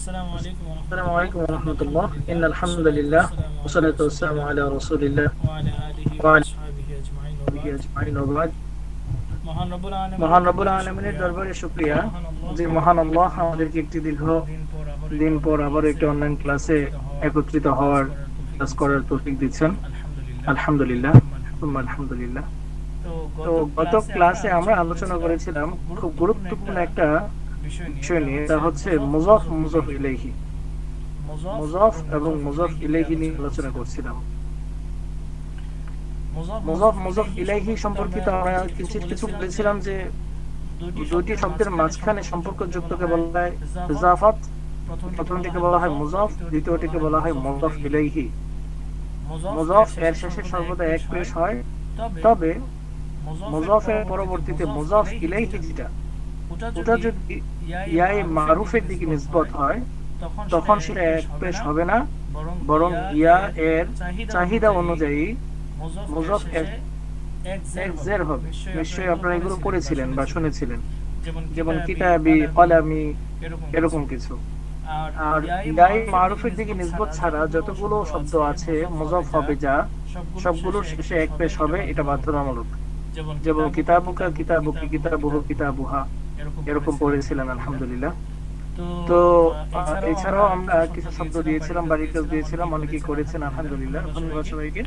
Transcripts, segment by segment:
السلام عليكم ورحمة السلام عليكم ورحمة الله إن الحمد لله والصلاة والسلام على رسول الله وعلى آله وعلى وأصحابه أجمعين آله وبعد أجمعين وبعد মহান রব্বুল আলামিন মহান রব্বুল আলমিনের দরবারে শুক্রিয়া যে মহান আল্লাহ আমাদেরকে একটি দীর্ঘ দিন পর আবার দিন পর আবার একটি অনলাইন ক্লাসে একত্রিত হওয়ার ক্লাস করার তৌফিক দিচ্ছেন আলহামদুলিল্লাহ আলহামদুলিল্লাহ সুম্মা আলহামদুলিল্লাহ তো তো গত ক্লাসে আমরা আলোচনা করেছিলাম খুব গুরুত্বপূর্ণ একটা বিষয় নিয়ে তা হচ্ছে মুজফ মুজফ ইলাইহি। মুজফ এবং মুজফ ইলাইহি নিয়ে আলোচনা করছিলাম। মুজফ মুজফ ইলাইহি সম্পর্কিত আমরা কিঞ্চিত কিছু বলেছিলাম যে দুটি শব্দের মাঝখানে সম্পর্ক যুক্তকে বলা হয় ইজাফাত প্রথমটিকে বলা হয় মুজফ দ্বিতীয়টিকে বলা হয় মুজফ ইলাইহি। মুজফ এর শেষে সর্বদা এক পেশ হয়। তবে মুজফের পরবর্তীতে মুজফ ইলাইহি যেটা ওটা যদি ইয়াই মারুফের দিকে নিসবত হয় তখন সেটা এক পেশ হবে না বরং ইয়া এর চাহিদা অনুযায়ী মুজফ এক জের হবে। নিশ্চয়ই আপনারা এগুলো পড়েছিলেন বা শুনেছিলেন। যেমন কিতাবি কলামি এরকম কিছু। আর ইয়াই মারুফের দিকে নিসবত ছাড়া যতগুলো শব্দ আছে মুজফ হবে যা সবগুলোর শেষে এক পেশ হবে এটা বাধ্যতামূলক যেমন কিতাবুকা কিতাবুকি কিতাবুহু। কিতাবুহা। এরকম পড়েছিলেন আলহামদুলিল্লাহ। তো এছাড়াও আমরা কিছু শব্দ দিয়েছিলাম বাড়ি কাজ দিয়েছিলাম অনেকেই করেছেন আলহামদুলিল্লাহ। ধন্যবাদ সবাইকে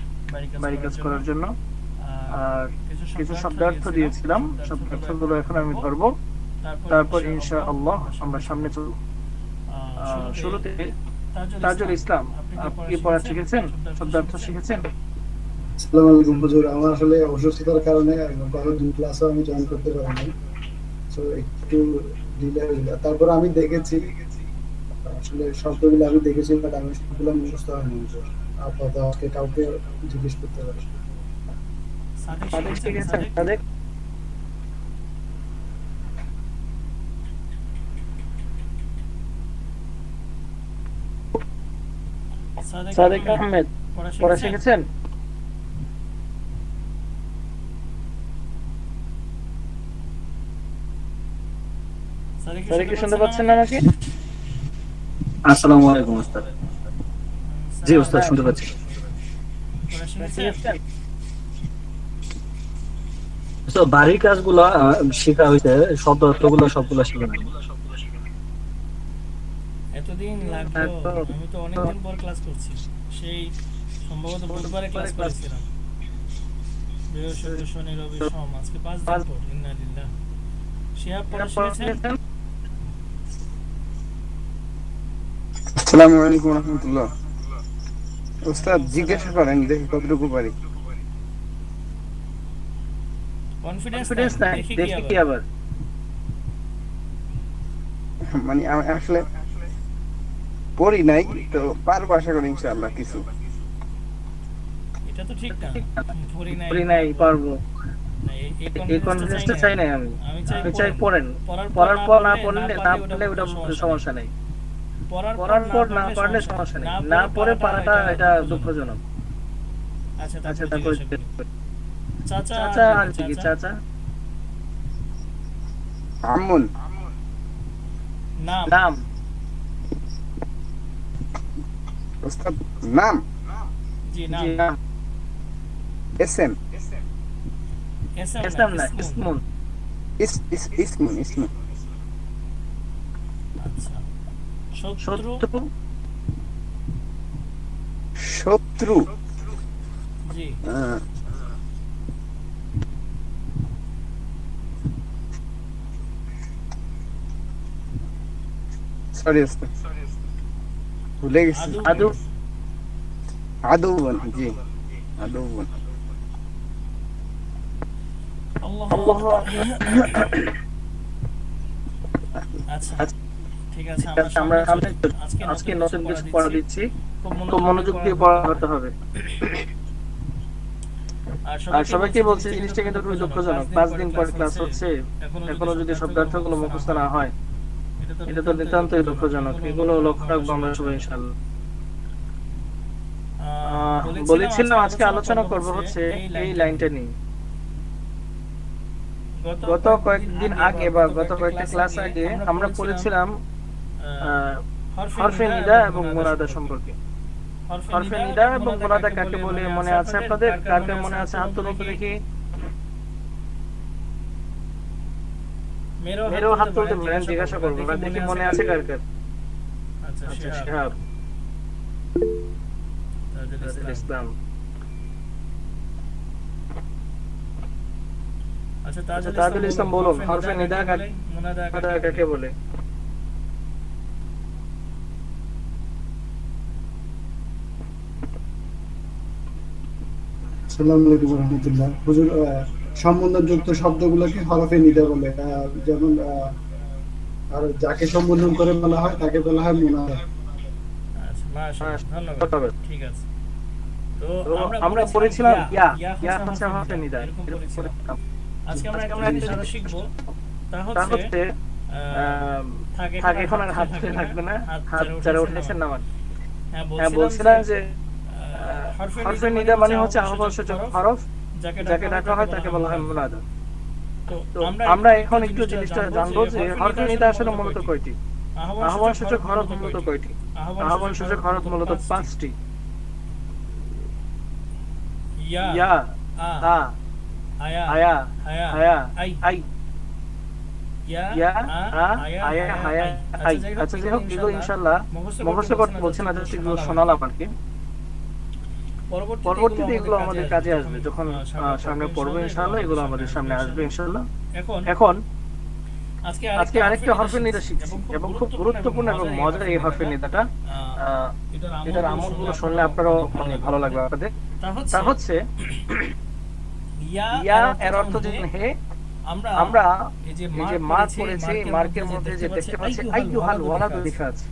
বাড়ি কাজ করার জন্য। আর কিছু শব্দার্থ দিয়েছিলাম শব্দার্থগুলো এখন আমি ধরবো। তারপর ইনশা আল্লাহ আমরা সামনে চলব শুরুতে তাজুল ইসলাম আপনি পড়া শিখেছেন? শব্দার্থ শিখেছেন? আসসালামু আলাইকুম হুজুর। আমার আসলে অসুস্থতার কারণে গত দুই ক্লাসও আমি জয়েন করতে পারিনি। তো একটু ডিলে হয়ে তারপর আমি দেখেছি আসলে শব্দগুলো আমি দেখেছি বাট আমি সবগুলো মুখস্থ হয়নি। আপাতত আজকে কাউকে জিজ্ঞেস করতে পারি। সাদেক শিখেছেন সাদেক? সাদেক? আহমেদ পড়া শিখেছেন? সাদেক কি শুনতে পাচ্ছেন না আমাকে? আসসালামু আলাইকুম ওস্তাদ। জি ওস্তাদ শুনতে পাচ্ছি। তো বাড়ির কাজগুলো শেখা হয়েছে শব্দ অর্থগুলো সবগুলো শেখা নাই এতদিন লাগল আমি তো অনেকদিন পর ক্লাস করছি। সেই সম্ভবত বুধবারে ক্লাস করেছিলাম। বৃহস্পতি শনি রবি সোম আজকে পাঁচ দিন পর ইন্না লিল্লাহ। শিহাব পড়া শিখেছেন? আসসালামু আলাইকুম রহমতুল্লাহ। ওস্তাদ জিজ্ঞাসা করেন দেখি কতটুকু পারি। কনফিডেন্স নাই দেখি কি আবার। মানে আমি আসলে পড়ি নাই তো পারব আশা করি ইনশাআল্লাহ কিছু। এটা তো ঠিক না পড়ি নাই। পড়ি নাই পারব। এই- কনফিডেন্সটা টা চাই নাই আমি। আমি চাই পড়েন। পড়ার পর না পড়লে না পড়লে ওটা সমস্যা নেই। পড়ার পর না পড়লে সমস্যা নেই। না পড়ে পারাটা এটা দুঃখজনক। আচ্ছা আচ্ছা তারপর চাচা চাচা আর কি চাচা। আমুন নাম। নাম। ওস্তাদ নাম। জি নাম। এস এম এসএম ইসলাম না ইসমুন ইস ইস ইসমুন ইসমুন আচ্ছা শত্রু? শত্রু? জি। সরি ভুলে গেছি। আদু? আদু? জি। আল্লাহ আল্লাহ আচ্ছা। আচ্ছা, ঠিক আছে আমরা সামনে আজকে নতুন কিছু পড়া দিচ্ছি। খুব মনোযোগ দিয়ে পড়া করতে হবে। আর সবাইকে বলছি জিনিসটা কিন্তু খুবই দুঃখজনক। পাঁচ দিন পর ক্লাস হচ্ছে এখনও যদি শব্দার্থগুলো মুখস্থ না হয় এটা তো নিতান্তই দুঃখজনক। এগুলো লক্ষ্য রাখব আমরা সবাই বলেছিলাম আজকে আলোচনা করব হচ্ছে এই লাইনটা নিয়ে। গত কয়েকদিন আগে বা গত কয়েকটা ক্লাস আগে আমরা পড়েছিলাম হরফে নিদা এবং মুনাদা সম্পর্কে। হরফে নিদা এবং মুনাদা কাকে বলে মনে আছে আপনাদের? কার মনে আছে হাত তুলুন দেখি। মেরো হাত তুলতে পারেন জিজ্ঞাসা করব দেখি মনে আছে কার কার আচ্ছা আচ্ছা শিহাব ইসলাম। আচ্ছা আচ্ছা, তাজুল ইসলাম বলুন, হরফে নিদা কাকে কাকে- বলে? আলাইকুম রহমতুল্লাহ। হুজুর আহ, সম্বোধনযুক্ত শব্দগুলোকে হরফে নিতে বলে। যেমন আর যাকে সম্বোধন করে বলা হয় তাকে বলা হয় মুনাদা আচ্ছা ধন্যবাদ। ঠিক আছে। তো আমরা পড়েছিলাম ইয়া ইয়া হচ্ছে হরফে হরফে নিদা এরকম এরকম পড়েছিলাম। পড়েছিলাম। আজকে আমরা একটা জিনিস শিখব। তা তা হচ্ছে হচ্ছে আহ, আম, থাক থাক এখন আর হাত থাকবে থাকবে না। হাত হাত যারা যারা উঠেছেন উঠেছেন নামান। নামান হ্যাঁ হ্যাঁ বলছিলাম যে হরফে নিদা মানে হচ্ছে আহ্বানসূচক হরফ যাকে ডাকা হয় তাকে বলা হয় মুনাদা। তো আমরা এখন একটু জিনিসটা জানব যে হরফে নিদা আসলে মূলত কয়টি? আহ্বানসূচক হরফ মূলত কয়টি? আহ্বানসূচক হরফ মূলত পাঁচটি। ইয়া আ আয়া আয়া আই। আয়া আচ্ছা যাই হোক এগুলো ইনশাআল্লাহ মুখস্থ করতে বলছে না জাস্ট এগুলো শোনালাম আর কি। পরবর্তীতে এগুলো আমাদের কাজে আসবে। যখন সামনে পড়ব ইনশাআল্লাহ এগুলো আমাদের সামনে আসবে। ইনশাআল্লাহ। এখন আজকে আরেকটা হরফের নিদা শিখছি এবং খুব গুরুত্বপূর্ণ এবং মজার এই হরফের নিদাটা এটার আমলগুলো শুনলে আপনারাও মানে ভালো লাগবে আপনাদের। তা হচ্ছে ইয়া এর অর্থ হে আমরা আমরা এই যে এই যে মার্ক করেছি মার্কের মধ্যে যে দেখতে পাচ্ছি আইয়ুহাল ওয়ালাদু লেখা আছে।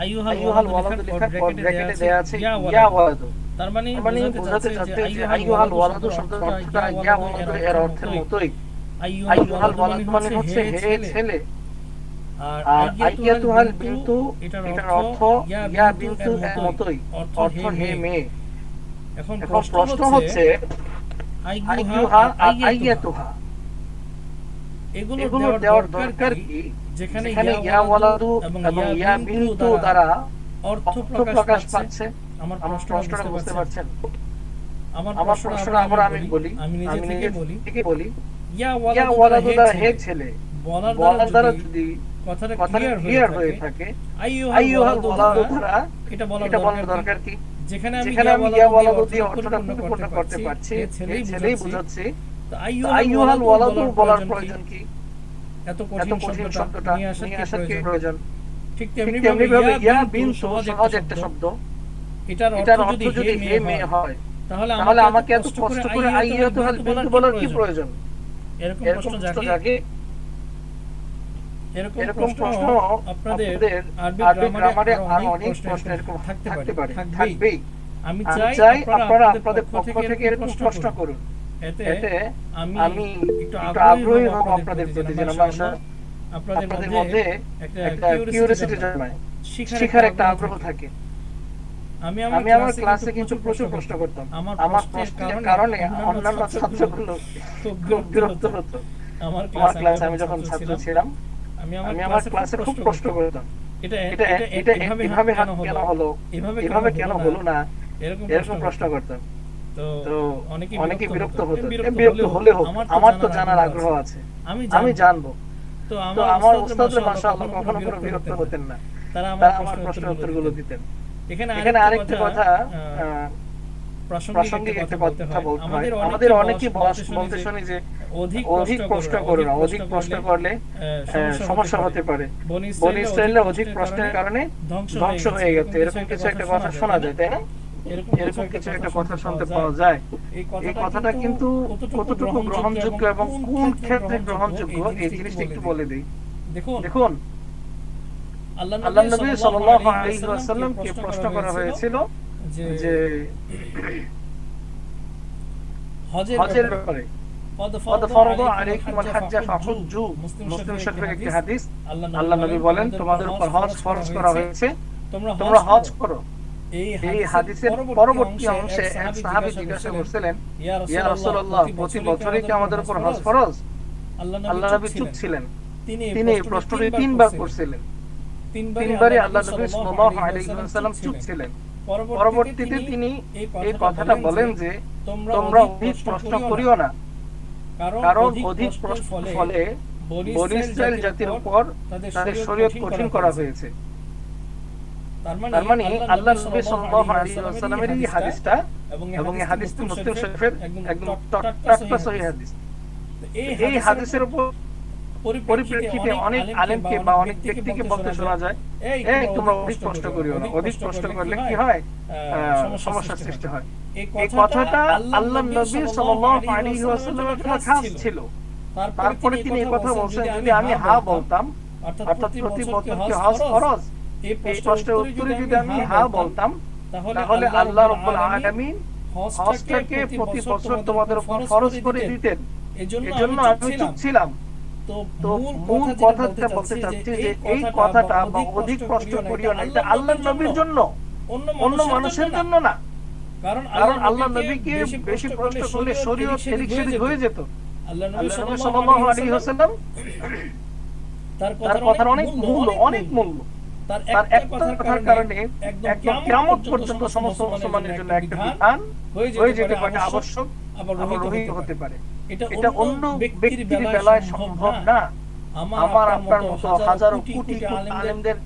আইয়ুহাল আইয়ুহাল ওয়ালাদু লেখা ব্র্যাকেটে দেয়া আছে ইয়া ওয়ালাদু। তার মানে মানে বোঝাতে চাচ্ছে যে আইয়ুহাল ওয়ালাদু শব্দটা অর্থটা ইয়া ওয়ালাদু এর অর্থের মতোই আইয়ুহাল ওয়ালাদু মানে হচ্ছে হে ছেলে আর আইয়াতুহাল বিনতু এটার অর্থ ইয়া বিনতু এর মতোই অর্থ হে মেয়ে এখন প্রশ্ন হচ্ছে আইয়ুহা আইয়াতুহা এগুলো দেওয়ার দরকার কি? যেখানে ইয়া ওয়ালাদু এবং ইয়া বিনতু দ্বারা অর্থ প্রকাশ পাচ্ছে। আমার প্রশ্নটা বুঝতে পারছেন। আমার আমার প্রশ্নটা আবার আমি বলি আমি নিজে থেকে বলি। ইয়া ওয়ালাদু দ্বারা হে ছেলে। বলার দ্বারা যদি কথাটা ক্লিয়ার হয়ে থাকে আইয়ুহাল ওয়ালাদু দ্বারা এটা বলার দরকার কি? যেখানে আমি ইয়া ওয়ালাদু দিয়ে অর্থটা পরিপূর্ণ করতে পারছি ছেলেই বুঝাচ্ছি। আইয়ুহাল ওয়ালাদু বলার প্রয়োজন কি? এত এত কঠিন কঠিন শব্দটা শব্দটা নিয়ে আসার কি প্রয়োজন? প্রয়োজন? ঠিক ঠিক তেমনি তেমনি ভাবে ভাবে ইয়া বিন বিন সহজ সহজ একটা একটা শব্দ। শব্দ। এটার এটার অর্থ যদি হে মেয়ে হয় হয় তাহলে আমাকে এত কষ্ট করে বলার কি প্রয়োজন? এরকম প্রশ্ন জাগে এরকম আপনাদের আরবি গ্রামারে আর অনেক প্রশ্ন এরকম থাকতে পারে। থাকবেই। আমি চাই আপনারা আপনাদের পক্ষ থেকে থেকে এরকম প্রশ্ন করুন। এতে আমি একটু আগ্রহী হব আপনাদের প্রতি যেন আপনাদের মধ্যে একটা জন্মায় শিখার একটা আগ্রহ থাকে। আমি আমি আমার ক্লাসে কিন্তু প্রচুর প্রশ্ন করতাম। আমার প্রশ্নের কারণে অন্যান্য ছাত্রগুলো খুব বিরক্ত হতো। আমার ক্লাসে আমি যখন ছাত্র ছিলাম আমি আমি আমার ক্লাসে খুব করতাম। এটা এটা এভাবে কেন হলো? এভাবে এভাবে কেন হলো না? এরকম প্রশ্ন করতাম। তো অনেকে বিরক্ত হতো বিরক্ত বিরক্ত হলেও আমার তো জানার আগ্রহ আছে। আমি জানব। তো আমার মাশাআল্লাহ কখনো কোনো বিরক্ত হতেন না। তারা আমার উত্তরগুলো দিতেন। এখানে আরেকটা কথা প্রাসঙ্গিক একটা কথা বলতে হয়। আমাদের অনেকেই বলতে শুনি যে অধিক করো না অধিক করলে সমস্যা হতে পারে। বনি বন ইসরায়েলে ইসরায়েলে অধিক প্রশ্নের কারণে ধ্বংস হয়ে গেছে। এরকম কিছু একটা কথা শোনা যায় তাই না? এরকম কিছু একটা কথা শুনতে পাওয়া যায়। এই কথাটা কিন্তু কতটুকু গ্রহণযোগ্য এবং কোন ক্ষেত্রে গ্রহণযোগ্য এই জিনিসটা একটু বলে দিই। দেখুন আল্লাহ নবী সাল্লাল্লাহু আলাইহি প্রশ্ন করা হয়েছিল যে হজের ব্যাপারে হজ ফরজ করা হয়েছে। তোমরা হজ করো। এই এই হাদিসের পরবর্তী অংশে এক সাহাবী জিজ্ঞাসা করছিলেন ইয়া রাসূলুল্লাহ প্রতি বছরই কি আমাদের উপর হজ ফরজ? আল্লাহ আল্লাহ নবী নবী চুপ ছিলেন। তিনি এই প্রশ্নটি তিনবার করছিলেন। তিনবারই আল্লাহ নবী সাল্লাল্লাহু আলাইহি ওয়াসাল্লাম চুপ ছিলেন। পরবর্তীতে তিনি এই কথাটা বলেন যে তোমরা অধিক প্রশ্ন করিও না। কারণ অধিক প্রশ্নের ফলে বনি ইসরায়েল জাতির উপর তাদের শরীয়ত কঠিন করা হয়েছে। তার মানে আল্লাহ নবী সাল্লাল্লাহু আলাইহি ওয়াসাল্লামের এই হাদিসটা এবং এই হাদিসটি মুসলিম শরীফের একদম টাটকা সহিহ হাদিস। এই হাদিসের উপর পরিপ্রেক্ষিতে অনেক আলেমকে বা অনেক ব্যক্তিকে বলতে শোনা যায়। এই তোমরা অধিক কষ্ট করিও না অধিক কষ্ট করলে কি হয়? সমস্যার সৃষ্টি হয়। এই কথাটা আল্লাহ নবী সাল্লাল্লাহু আলাইহি ওয়াসাল্লামের জন্য খাস ছিল। তারপরে তিনি এই কথা বলছেন যদি আমি হা বলতাম অর্থাৎ প্রতি বছর কি হজ ফরজ এই প্রশ্নের উত্তরে যদি আমি হা বলতাম তাহলে আল্লাহ রাব্বুল আলামিন হজটাকে প্রতি বছর তোমাদের উপর ফরজ করে দিতেন। এজন্য আমি চুপ ছিলাম। তো মূল কথাটা বলতে চাচ্ছি যে এই কথাটা বা অধিক কষ্ট করিও না। এটা আল্লাহ নবীর জন্য। অন্য মানুষের জন্য না। কারণ আল্লাহ নবীকে বেশি প্রশ্ন করলে শরীয়ত এদিক সেদিক হয়ে যেত। আল্লাহ নবী সাল্লাল্লাহু আলাইহি ওয়াসাল্লাম তার কথার অনেক মূল্য অনেক মূল্য তার একটা একটা কথার কারণে একদম কিয়ামত পর্যন্ত সমস্ত মুসলমানের জন্য একটা বিধান হয়ে যেতে পারে আবশ্যক আবার রহিত হতে পারে। এটা অন্য ব্যক্তির বেলায় সম্ভব না। আমার আপনার মতো হাজারো কোটি আলেমদের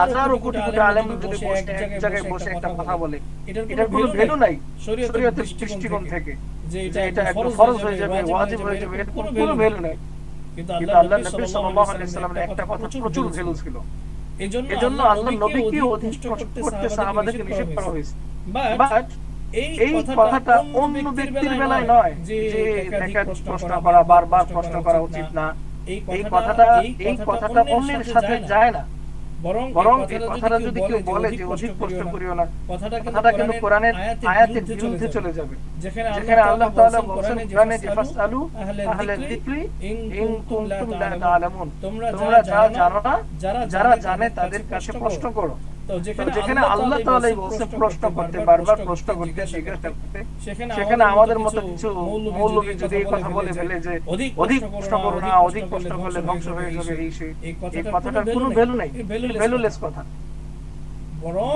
হাজারো কোটি কোটি আলেম যদি বসে এক জায়গায় বসে একটা কথা বলে। এটার কোনো ভ্যালু নাই। শরীয়তের দৃষ্টিকোণ থেকে যে এটা একদম ফরজ হয়ে যাবে ওয়াজিব হয়ে যাবে এর কোনো ভ্যালু নাই। কিন্তু কিন্তু আল্লাহ নবী সাল্লাল্লাহু আলাইহি ওয়াসাল্লামের একটা কথা প্রচুর ভ্যালু ছিল এজন্য আল্লাহ নবীকে অধিক কষ্ট করতে সাহাবাদেরকে নিষেধ করা হয়েছে। বাট এই কথাটা অন্য ব্যক্তির বেলায় নয় যে প্রশ্ন করা বারবার প্রশ্ন করা উচিত না। এই কথাটা এই কথাটা অন্যের সাথে যায় না। বরং এই কথাটা যদি কেউ বলে যে অধিক কষ্ট করিও না কথাটা কিন্তু কোরআনের আয়াতের বিরুদ্ধে চলে যাবে। যেখানে আল্লাহ তাআলা বলেন কোরআনে যে ফাসআলু আহলে যিকরি ইন কুনতুম লা তাআলামুন। তোমরা যা জানো না যারা জানে তাদের কাছে প্রশ্ন করো। যেখানে আল্লাহ প্রশ্ন করতে বারবার প্রশ্ন করতে জিজ্ঞাসা করতে সেখানে আমাদের মতো কিছু মৌলবী যদি এই কথা বলে ফেলে যে অধিক প্রশ্ন করো না অধিক প্রশ্ন করলে ধ্বংস হয়ে যাবে এই সেই এই কথাটার কোনো ভ্যালু নাই ভ্যালুলেস কথা।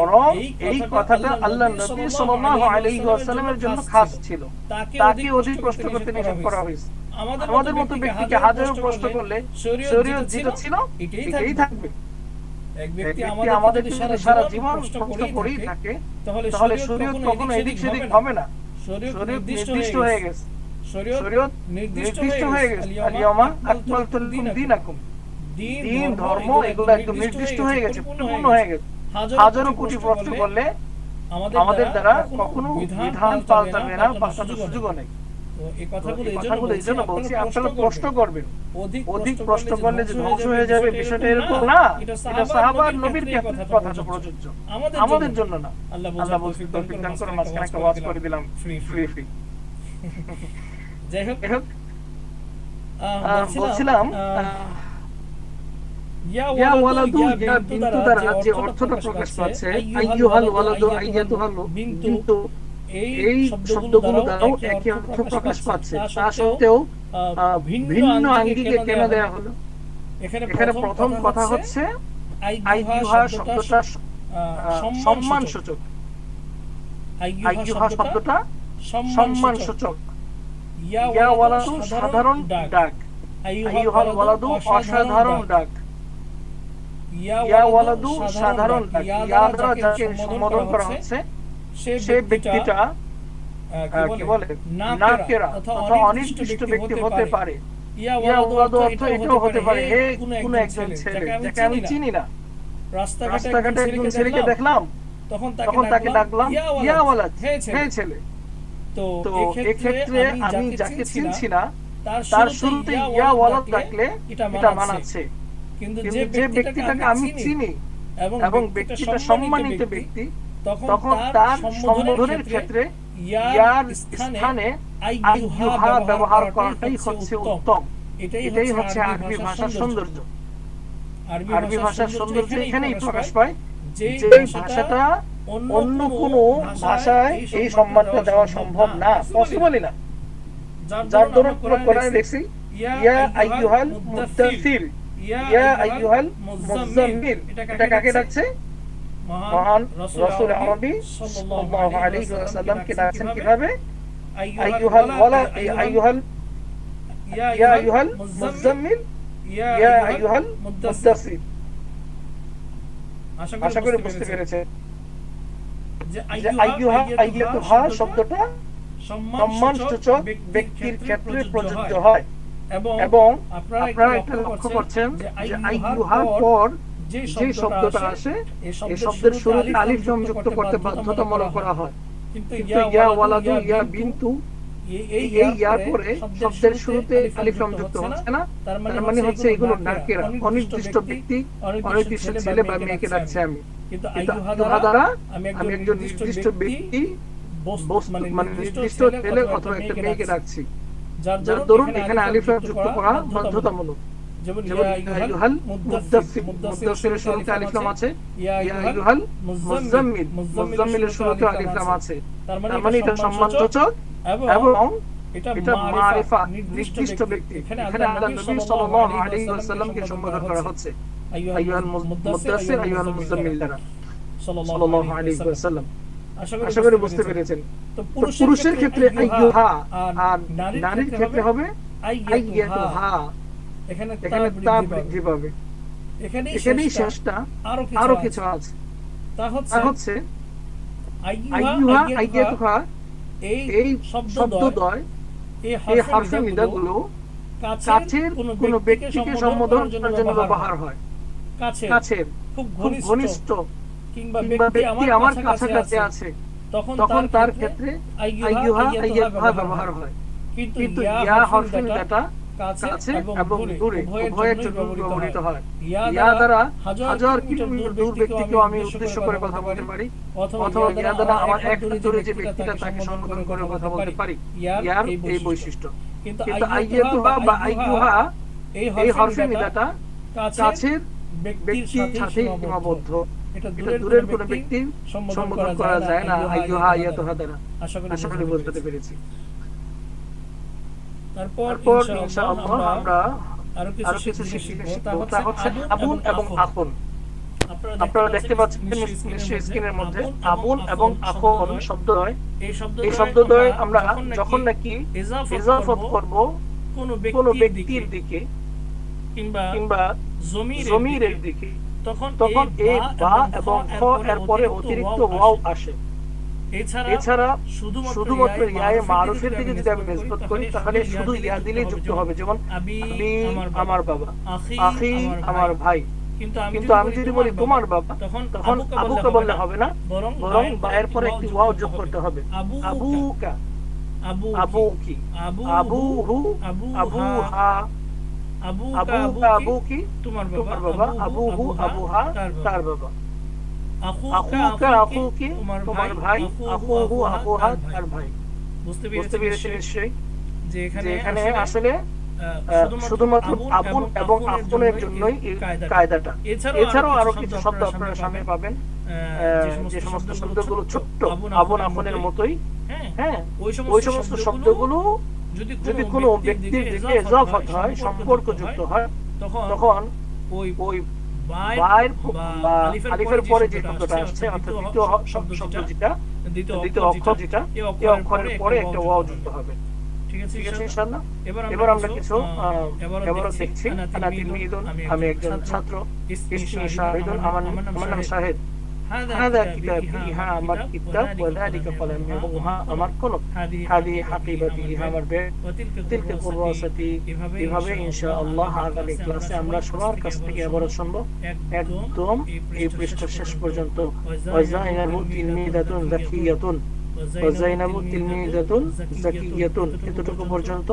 বরং এই কথাটা আল্লাহ নবী সাল্লাল্লাহু আলাইহি ওয়াসাল্লামের জন্য খাস ছিল। তাকে অধিক কষ্ট করতে নিষেধ করা হয়েছে। আমাদের মতো ব্যক্তিকে হাজারো প্রশ্ন করলে শরীয়ত যেটা ছিল এটাই থাকবে। এক ব্যক্তি ব্যক্তি আমাদের যদি যদি সারা জীবন প্রশ্ন করেই থাকে তাহলে তাহলে শরীয়ত শরীয়ত কখনো কখনো এদিক এদিক সেদিক সেদিক হবে হবে না। না শরীয়ত শরীয়ত নির্দিষ্ট নির্দিষ্ট হয়ে হয়ে গেছে। গেছে। শরীয়ত শরীয়ত নির্দিষ্ট নির্দিষ্ট হয়ে গেছে। আলিয়ামা আলিয়ামা আকমালতু আকমালতু দীনাকুম। দীনাকুম দিন দিন ধর্ম এগুলো একদম নির্দিষ্ট হয়ে গেছে পরিপূর্ণ হয়ে গেছে। হাজারো কোটি প্রশ্ন করলে আমাদের দ্বারা কখনো বিধান পাল্টাবে না পাল্টানোর সুযোগও নেই। এই কথাগুলো এই জন্য বলছি আপনারা প্রশ্ন করবেন। অধিক অধিক করলে যে ধ্বংস হয়ে যাবে বিষয়টা এরকম না। এটা সাহাবার নবীর ক্ষেত্রে প্রযোজ্য। আমাদের জন্য না। আল্লাহ বলছি তৌফিক দান করে মাঝখানে একটা ওয়াজ করে দিলাম। Free free. ফ্রি যাই হোক। বলছিলাম ইয়া ওয়ালাদু ইয়া বিন্তু যে যে অর্থটা প্রকাশ পাচ্ছে আইয়ুহাল ওয়ালাদু আইয়াতুহাল বিন্তু। এই শব্দগুলো দ্বারাও একই অর্থ প্রকাশ পাচ্ছে। তা সত্ত্বেও ভিন্ন আঙ্গিকে কেন দেয়া হলো? এখানে প্রথম কথা হচ্ছে আইয়ুহা শব্দটা আহ, সম্মান সূচক। আইয়ুহা শব্দটা সম্মান সূচক ইয়া ওয়ালাদু সাধারণ ডাক। ওয়ালাদু অসাধারণ ডাক। ইয়া ওয়ালাদু সাধারণ ডাক। ইয়া দ্বারা যাকে সম্বোধন করা হচ্ছে সে ব্যক্তিটা কি বলে? অথবা অনির্দিষ্ট ব্যক্তি হতে পারে। ইয়া ওয়ালাদু অর্থ এটাও হতে পারে। হে কোন একজন ছেলে যাকে আমি চিনি না। রাস্তাঘাটে একজন ছেলেকে দেখলাম। তখন তখন তাকে ডাকলাম ইয়া ওয়ালাদ হে হে ছেলে ছেলে তো তো এক্ষেত্রে এক্ষেত্রে আমি যাকে চিনছি না তার শুরুতে ইয়া ওয়ালাদ ডাকলে এটা মানাচ্ছে। কিন্তু যে ব্যক্তিটাকে আমি চিনি এবং ব্যক্তিটা সম্মানিত ব্যক্তি তখন তার সম্বোধনের ক্ষেত্রে ইয়ার স্থানে আইয়ুহা ব্যবহার করাটাই হচ্ছে উত্তম। এটাই হচ্ছে আরবি ভাষার সৌন্দর্য। আরবি ভাষার সৌন্দর্য এখানেই প্রকাশ পায়। যে যে ভাষাটা অন্য কোনো ভাষায় এই সম্মানটা দেওয়া সম্ভব না। পসিবলই না। যার দরুন পুরো কোরআনে দেখছি ইয়া আইয়ুহাল মুদাসসির ইয়া আইয়ুহাল মুজাম্মিল। এটা কাকে ডাকছে? মহান রাসূল আরবি সাল্লাল্লাহু আলাইহি ওয়াসাল্লামকে ডাকছেন কীভাবে? আইয়ুহাল ওয়ালা আইয়ুহাল ইয়া আইয়ুহাল মুজাম্মিল ইয়া আইয়ুহাল মুদাসসির। আশা করি বুঝতে পেরেছে যে আইয়ুহা আইয়াতুহা শব্দটা সম্মান সূচক ব্যক্তির ক্ষেত্রে প্রযোজ্য হয়। এবং আপনারা একটা লক্ষ্য করছেন যে পর যে শব্দটা আসে এই শব্দের শুরুতে আলিফ সংযুক্ত করতে বাধ্যতামূলক করা হয়। কিন্তু ইয়া ওয়ালাদু ইয়া বিন্তু এই এই ইয়ার পরে শব্দের শুরুতে আলিফ সংযুক্ত হচ্ছে না। তার মানে হচ্ছে এগুলো নাকেরা অনির্দিষ্ট ব্যক্তি অনির্দিষ্ট ছেলে বা মেয়েকে ডাকছে আমি। কিন্তু আইয়ুহা দ্বারা আমি একজন নির্দিষ্ট ব্যক্তি বস্তু মানে নির্দিষ্ট ছেলে অথবা একটা মেয়েকে ডাকছি। যার দরুন এখানে আলিফ যুক্ত করা বাধ্যতামূলক। যেমন ইয়া আইয়ুহাল মুদ্দাসসির মুদ্দাসসিরের শুরুতে আলিফ লাম আছে। ইয়া আইয়ুহাল মুজাম্মিল। মুজাম্মিলের শুরুতে আলিফ লাম আছে। তার মানে এটা সম্মানসূচক এবং এটা মারিফা নির্দিষ্ট ব্যক্তি। এখানে আল্লাহ নবী সাল্লাল্লাহু আলাইহি ওয়াসাল্লামকে সম্বোধন করা হচ্ছে। আইয়ুহাল মুদ্দাসসির আইয়ুহাল মুজাম্মিল দ্বারা। সাল্লাল্লাহু আলাইহি ওয়াসাল্লাম। আশা করি বুঝতে পেরেছেন। তো পুরুষের ক্ষেত্রে আইয়ুহা আর নারীর ক্ষেত্রে হবে আইয়াতুহা এখানে তা বৃদ্ধি পাবে। এখানেই শেষটা আরও কিছু আছে। তা হচ্ছে আইয়ুহা আইয়াতুহা এই শব্দদ্বয় এই হারফে নিদাগুলো কাছের কোন ব্যক্তিকে সম্বোধন করার জন্য ব্যবহার হয়। কাছের খুব ঘনিষ্ঠ কিংবা ব্যক্তি আমার কাছাকাছি আছে। তখন তার ক্ষেত্রে আইয়ুহা আইয়াতুহা ব্যবহার হয়। কিন্তু ইয়া হরফে নিদাটা কাছে এবং দূরে উভয়ের জন্য ব্যবহৃত হয়। ইয়া দ্বারা হাজার কিলোমিটার দূর ব্যক্তিকেও আমি উদ্দেশ্য করে কথা বলতে পারি। অথবা ইয়া দ্বারা আমার এক দূরে যে ব্যক্তিটা তাকে সম্বোধন করে কথা বলতে পারি। ইয়ার এই বৈশিষ্ট্য। কিন্তু আইয়াতুহা বা আইয়ুহা এই হরফে নিদাটা কাছের ব্যক্তির সাথে সীমাবদ্ধ। এটা দূরের কোন ব্যক্তি সম্বোধন করা যায় না। আইয়ুহা আইয়াতুহা দ্বারা। আশা করি বুঝতে পেরেছি। তারপর ইনশাআল্লাহ আমরা আরও কিছু শিখব। তা হচ্ছে আবুন এবং আখুন আপনারা দেখতে পাচ্ছেন স্ক্রিনের মধ্যে আবুন এবং আখুন শব্দ হয় এই শব্দ এই শব্দদ্বয় আমরা যখন নাকি ইজাফত করব কোন ব্যক্তির দিকে কিংবা কিংবা জমির জমিরের দিকে তখন তখন এ বা এবং খ এর পরে অতিরিক্ত ওয়াও আসে। এছাড়া শুধুমাত্র ইয়ায়ে মারুফের দিকে যদি আমি নিসবত করি তাহলে শুধু ইয়া দিলেই যুক্ত হবে। যেমন আবি আমার বাবা আখি আমার ভাই। কিন্তু আমি যদি বলি তোমার বাবা তখন আবুকা বললে হবে না বরং বায়ের পরে একটি ওয়াও যোগ করতে হবে। আবুকা আবু আবু কি। আবু আবুহু আবু আবুহা আবু আবুকা আবু কি তোমার বাবা। আবুহু আবুহা তার বাবা। তোমার ভাই তার ভাই। বুঝতে নিশ্চয়ই। যে এখানে আসলে শুধুমাত্র এবং জন্যই এই কায়দাটা। এছাড়াও আরও কিছু শব্দ আপনারা সামনে পাবেন। যে সমস্ত শব্দগুলো ছোট্ট আবুন আফুনের মতোই হ্যাঁ হ্যাঁ ওই সমস্ত শব্দগুলো যদি কোনো ব্যক্তির দিকে এজাফত হয় সম্পর্কযুক্ত হয় তখন তখন ওই ওই বায়ের বা আলিফের পরে যে শব্দটা আসছে, অর্থাৎ দ্বিতীয় শব্দ যেটা, দ্বিতীয় অক্ষর যেটা এই অক্ষরের পরে একটা ওয়াও যুক্ত হবে। ঠিক আছে ইনশাআল্লাহ? এবার আমরা কিছু এবারও দেখছি আমি একজন ছাত্র আমার নাম শাহিদ। هذا كتابي হ্যাঁ আমার কিতাব وذلك قلمي এবং হ্যাঁ আমার কলম هذه حقيبتي হ্যাঁ আমার ব্যাগ তিলকে কুররাসাতি এভাবে ইনশাআল্লাহ আগামী ক্লাসে আমরা সবার কাছ থেকে আবারও শুনবো একদম এই পৃষ্ঠা শেষ পর্যন্ত ওয়াজাইনাবু তিলমিদাতুন যাকিয়াতুন ওয়াজাইনাবু তিলমিদাতুন যাকিয়াতুন এতটুকু পর্যন্ত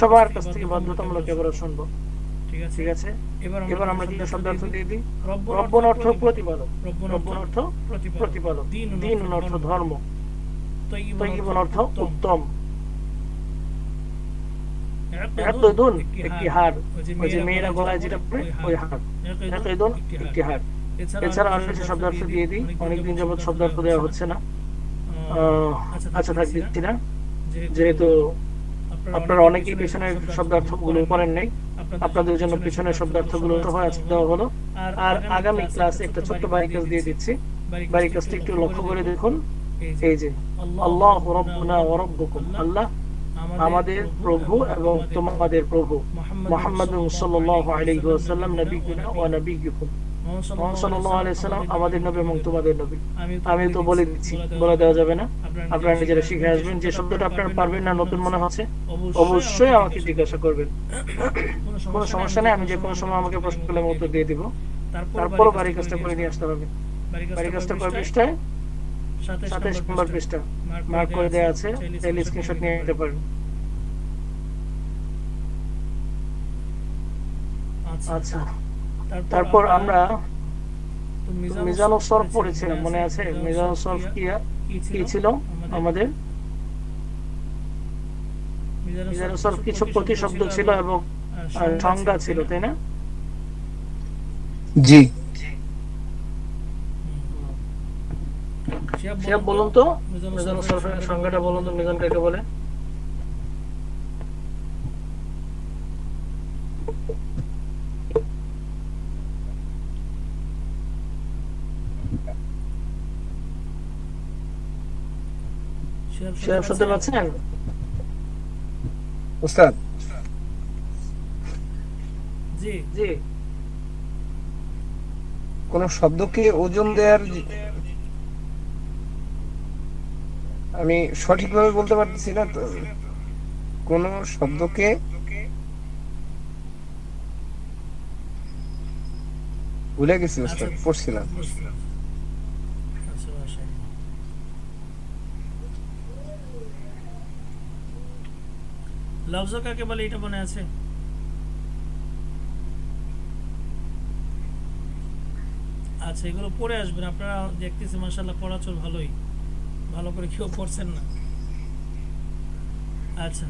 সবার কাছ থেকে বাধ্যতামূলক এবারও শুনবো ঠিক আছে? ঠিক আছে? এবার আমরা কি শব্দার্থ দিয়ে দিই। রব্বন রব্বন অর্থ প্রতিপালক। রব্বন রব্বন অর্থ প্রতিপালক। প্রতিপালক। দিন অর্থ ধর্ম। তৈবন অর্থ উত্তম। একদুন একটি হার। ওই যে মেয়েরা গলায় যেটা পরে ওই হার। একদুন একটি হার। এছাড়া আরও কিছু শব্দার্থ দিয়ে দিই। অনেকদিন যাবত শব্দার্থ দেওয়া হচ্ছে না। আহ, আচ্ছা থাক দিচ্ছি না। যেহেতু আপনারা অনেকেই পেছনের শব্দার্থগুলো করেন নাই। আপনাদের জন্য পিছনের শব্দার্থগুলো হয়ে আজকে দেওয়া হলো। আর আগামী ক্লাসে একটা ছোট্ট বাড়ি কাজ দিয়ে দিচ্ছি। বাড়ি কাজটা একটু লক্ষ্য করে দেখুন। এই যে আল্লাহ রব্বুনা ওয়া রব্বুকুম। আল্লাহ আমাদের প্রভু এবং তোমাদের প্রভু। মুহাম্মদ সাল্লাল্লাহু আলাইহি ওয়াসাল্লাম নবিয়ুনা ওয়া নবিয়ুকুম। আমাদের নবী এবং তোমাদের নবী। আমি তো বলে দিচ্ছি। বলে দেওয়া যাবে না? আপনারা নিজেরা শিখে আসবেন যে শব্দটা আপনারা পারবেন না নতুন মনে হচ্ছে অবশ্যই আমাকে জিজ্ঞাসা করবেন। কোনো সমস্যা নেই আমি যে কোনো সময় আমাকে প্রশ্ন করলে আমি উত্তর দিয়ে দিব। তারপরও বাড়ি কাজটা করে নিয়ে আসতে হবে। বাড়ি কাজটা কয় পৃষ্ঠায় সাতাইশ নম্বর পৃষ্ঠা। মার্ক করে দেওয়া আছে। চাইলে স্ক্রিনশট নিয়ে নিতে পারেন। আচ্ছা। তারপর আমরা মিজানুল সরফ পড়েছিলাম মনে আছে? মিজানুল সরফ কি কি ছিল? আমাদের? মিজানুল সরফ কিছু প্রতিশব্দ ছিল এবং সংজ্ঞা ছিল তাই না? জি। বলুন তো। মিজানুল সরফের সংজ্ঞাটা বলুন তো মিজান কাকে বলে শিহাব শুনতে পাচ্ছেন উস্তাদ জি জি কোন শব্দকে ওজন দেওয়ার আমি সঠিকভাবে বলতে পারতেছি না তো কোন শব্দকে ভুলে গেছি। পড়ছিলাম বুঝলাম। আচ্ছা, মাশাআল্লাহ। লফজ কাকে বলে? এটা মনে আছে? আচ্ছা এগুলো পড়ে আসবেন। আপনারা দেখতেছি মাসাল্লাহ পড়াচল ভালোই। ভালো করে কেউ পড়ছেন না। আচ্ছা।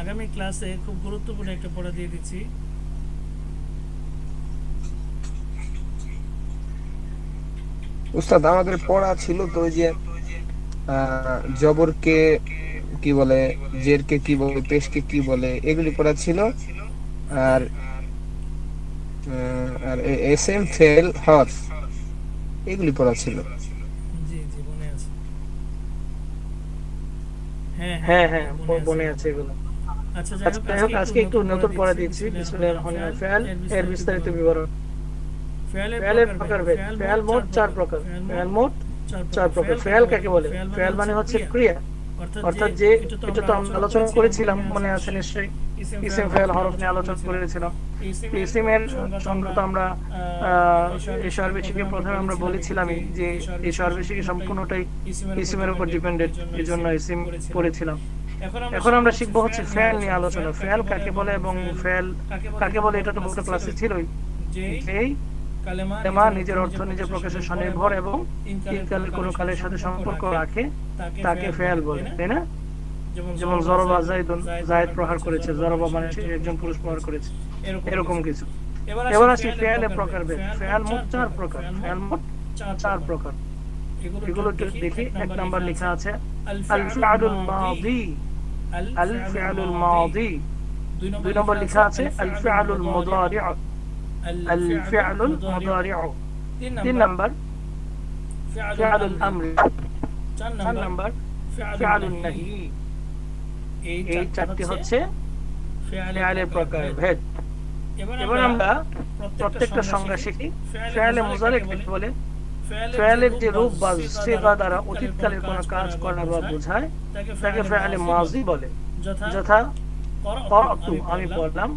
আগামী ক্লাসে খুব গুরুত্বপূর্ণ একটা পড়া দিয়ে দিচ্ছি। উস্তাদ, আমাদের পড়া ছিল তো ওই যে জবরকে কি বলে জেরকে কি বলে পেশকে কি বলে এগুলি পড়া ছিল। আর আর এস এম ফেল হরফ এগুলি পড়া ছিল। জি জি মনে আছে। হ্যাঁ হ্যাঁ হ্যাঁ বনে আছে। এগুলো। আচ্ছা আচ্ছা যাই হোক আজকে একটু নতুন পড়া দিচ্ছি। বিসমিল্লাহির রহমানির রহিম। ফেল। এর বিস্তারিত বিবরণ। ফেলের প্রকার ভেদ ফেল মোট চার প্রকার। ফেল মোট চার প্রকার। ফেল কাকে বলে? ফেল মানে হচ্ছে ক্রিয়া। অর্থাৎ যে এটা তো আমরা আলোচনা করেছিলাম মনে আছে নিশ্চয়ই। ইসিম ফেল হরফ নিয়ে আলোচনা করেছিলাম। ইসিমের সংজ্ঞা তো আমরা এই সর্বেশিকে প্রথমে আমরা বলেছিলামই যে এই সর্বেশিকে সম্পূর্ণটাই ইসিমের উপর ডিপেন্ডেন্ট এই জন্য ইসিম পড়েছিলাম। এখন আমরা শিখব হচ্ছে ফেল নিয়ে আলোচনা। ফেল কাকে বলে এবং ফেল কাকে বলে এটা তো বহুটা ক্লাসে ছিলই। এই কালেমা নিজের অর্থ নিজের প্রকাশে স্বনির্ভর এবং তিনকালের কোনো কালের সাথে সম্পর্ক রাখে তাকে ফেল বলে তাই না? যেমন জরবা জাইদুন জায়েদ প্রহার করেছে জরবা মানে একজন পুরুষ প্রহার করেছে এরকম কিছু। এবার আসি ফেয়ালের প্রকার ভেদ ফেয়াল মোট চার প্রকার ফেয়াল মোট চার প্রকার। এগুলো দেখি এক নাম্বার লেখা আছে? আল ফিআলুল মাদি। আল ফিআলুল মাদি। দুই নম্বর লেখা আছে আল ফিআলুল মুদারি ফিআলুল মুদারি তিন নম্বর ফিআলুল আমর চার নম্বর ফিআলুন নাহি এই চারটি হচ্ছে ফিআলের প্রকার ভেদ। এবার আমরা প্রত্যেকটা সংজ্ঞা শিখি। ফেয়ালে মুজারে কাকে বলে। ফেয়ালের যে রূপ বা সেবা দ্বারা অতীতকালের কোনো কাজ করা বা বোঝায় তাকে ফেয়ালে মাজি বলে। যথা আমি পড়লাম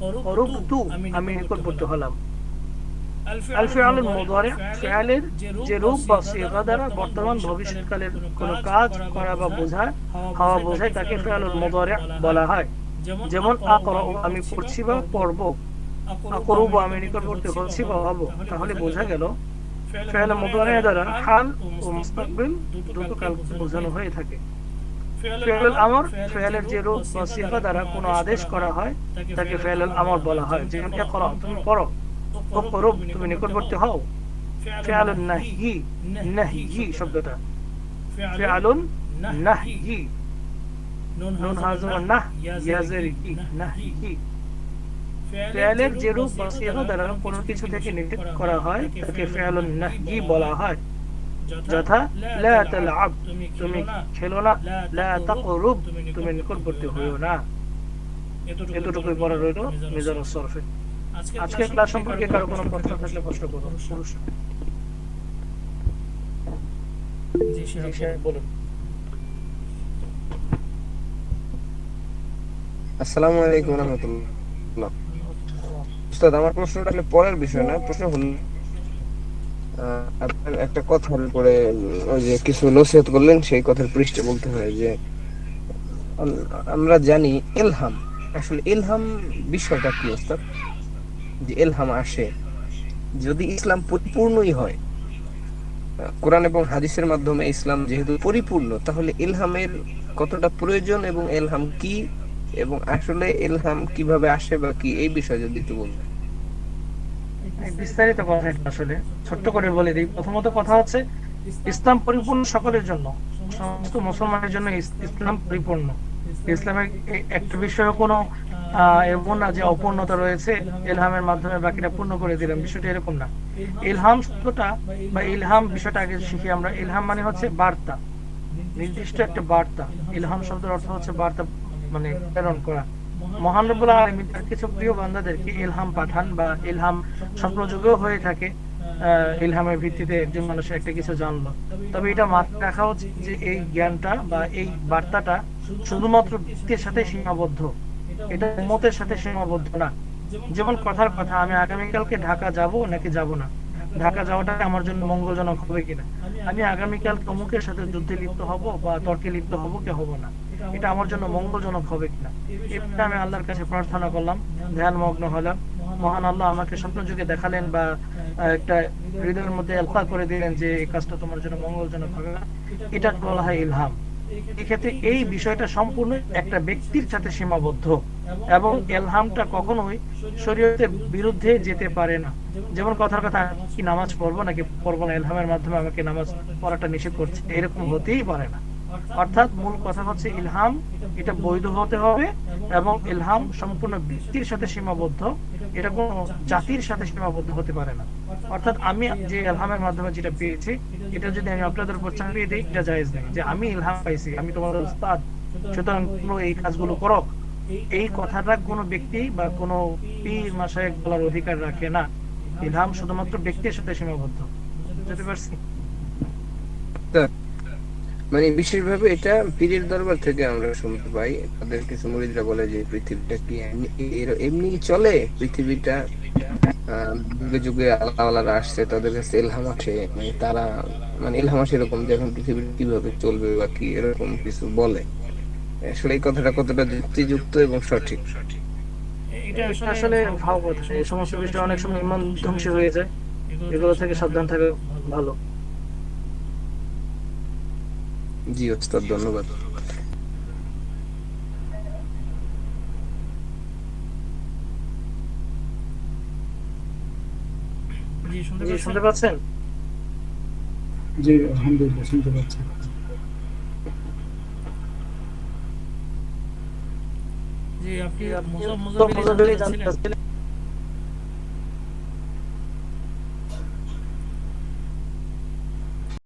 করতু আমি নিকটবর্তী হলাম। ফিআলের যে রূপ বা সিগা দ্বারা বর্তমান ভবিষ্যৎকালের কোনো কাজ করা বা বোঝায় হওয়া বোঝায় তাকে ফিআলুল মুদারি বলা হয়। যেমন আকরাউ আমি পড়ছি বা পড়ব আকরুব আমি নিকটবর্তী হচ্ছি বা হব। তাহলে বোঝা গেল ফেয়াল মুদারি দ্বারা হাল ও মুস্তাকবিল দুটো কাল বোঝানো হয়ে থাকে। ফেয়াল আমর ফেয়ালের যে রূপ বা সিফা দ্বারা কোনো আদেশ করা হয় তাকে ফেয়াল আমর বলা হয়। যেমন ইকরা তুমি পড়ো ও করুব তুমি নিকটবর্তী হও। ফেয়াল নাহি নাহি শব্দটা। ফেয়ালুন নাহি। নুন হাজর না ইয়াজের কি না ফেয়ালের যে রূপ বা সিগা দ্বারা কোনো কিছু থেকে নির্দেশ করা হয় তাকে ফেয়ালুন নাহি বলা হয়। যথা লা তালআব তুমি খেলো না। লা তাকরুব তুমি নিকটবর্তী হইও না। এতটুকুই রইল মিজান সরফে আজকে ক্লাস সম্পর্কে কারও কোনো প্রশ্ন থাকলে প্রশ্ন করুন। বলুন। আসসালামু আলাইকুম রহমতুল্লাহ। উস্তাদ আমার প্রশ্নটা আসলে পরের বিষয় না। প্রশ্ন হল আপনার একটা কথার উপরে ওই যে কিছু নসিহত করলেন, সেই কথার পৃষ্ঠে বলতে হয় যে আমরা জানি এলহাম আসলে এলহাম বিষয়টা কি উস্তাদ যে এলহাম আসে, যদি ইসলাম পরিপূর্ণই হয়, কোরআন এবং হাদিসের মাধ্যমে ইসলাম যেহেতু পরিপূর্ণ, তাহলে এলহামের কতটা প্রয়োজন এবং এলহাম কি? এবং আসলে এলহাম কীভাবে আসে বা কি? এই বিষয়ে যদি একটু বলবেন বিস্তারিত কথা এটা আসলে ছোট্ট করে বলে দিই। প্রথমত কথা হচ্ছে, ইসলাম পরিপূর্ণ সকলের জন্য, সমস্ত মুসলমানের জন্য ইসলাম পরিপূর্ণ। ইসলামের একটা বিষয়ে কোনো এমন না যে অপূর্ণতা রয়েছে, ইলহামের মাধ্যমে বাকিটা পূর্ণ করে দিলাম, বিষয়টা এরকম না। ইলহাম শব্দটা বা ইলহাম বিষয়টা আগে শিখি আমরা। ইলহাম মানে হচ্ছে বার্তা, নির্দিষ্ট একটা বার্তা। ইলহাম শব্দের অর্থ হচ্ছে বার্তা মানে প্রেরণ করা। তার কিছু প্রিয় ইলহাম পাঠান বা ইলহাম হয়ে থাকে। ইলহামের ভিত্তিতে একজন মানুষ একটা কিছু জানলো। তবে এটা মাথায় রাখা উচিত যে এই জ্ঞানটা বা এই বার্তাটা শুধুমাত্র ব্যক্তির সাথে সীমাবদ্ধ। এটা উম্মতের সাথে সীমাবদ্ধ না। যেমন কথার কথা, আমি আগামীকালকে ঢাকা যাব নাকি যাব না? ঢাকা যাওয়াটা আমার জন্য মঙ্গলজনক হবে কিনা? আমি আগামীকাল অমুকের সাথে যুদ্ধে লিপ্ত হব বা তর্কে লিপ্ত হব কি হব না? এটা আমার জন্য মঙ্গলজনক হবে কিনা? এটা আমি আল্লাহর কাছে প্রার্থনা করলাম। ধ্যান মগ্ন হলাম। মহান আল্লাহ আমাকে স্বপ্ন যুগে দেখালেন বা একটা হৃদয়ের মধ্যে আলফা করে দিলেন যে এই কাজটা তোমার জন্য মঙ্গলজনক হবে না। এটা বলা হয় ইলহাম। এক্ষেত্রে এই বিষয়টা সম্পূর্ণ একটা ব্যক্তির সাথে সীমাবদ্ধ এবং এলহামটা কখনোই শরীয়তের বিরুদ্ধে যেতে পারে না। যেমন কথার কথা কি নামাজ পড়ব নাকি পড়ব না? এলহামের মাধ্যমে আমাকে নামাজ পড়াটা নিষেধ করছে। এরকম হতেই পারে না। অর্থাৎ মূল কথা হচ্ছে ইলহাম, এটা বৈধ হতে হবে এবং ইলহাম সম্পূর্ণ ব্যক্তির সাথে সীমাবদ্ধ। এটা কোনো জাতির সাথে সীমাবদ্ধ হতে পারে না। অর্থাৎ আমি যে ইলহামের মাধ্যমে যেটা পেয়েছি, এটা যদি আমি আপনাদের উপর চাপিয়ে দিই, এটা জায়েজ নেই। যে আমি ইলহাম পাইছি, আমি তোমার উস্তাদ, সুতরাং কোনো এই কাজগুলো করো। এই কথাটা কোনো ব্যক্তি বা কোনো পীর মাসায় বলার অধিকার রাখে না। ইলহাম শুধুমাত্র ব্যক্তির সাথে সীমাবদ্ধ। বুঝতে পারছি? মানে বিশেষভাবে এটা পীরের দরবার থেকে আমরা শুনতে পাই। তাদের কিছু মুরিদরা বলে যে, পৃথিবীটা কি এমনি- চলে? পৃথিবীটা যুগে যুগে আল্লাহ আল্লাহরা আসছে, তাদের কাছে এলহাম আসে। মানে তারা মানে এলহাম আসে এরকম যে, এখন পৃথিবী কীভাবে চলবে বা কি এরকম কিছু বলে। আসলে এই কথাটা কতটা যুক্তিযুক্ত এবং সঠিক? এটা আসলে ভাব কথা। এই সমস্ত বিষয়ে অনেক সময় ইমান ধ্বংসী হয়ে যায়। এগুলো থেকে সাবধান থাকা ভালো। জি ওস্তাদ ধন্যবাদ জি শুনতে পাচ্ছেন জি আলহামদুলিল্লাহ শুনতে পাচ্ছি জি আপনি মুজাফিরি জানতে? চাচ্ছিলেন।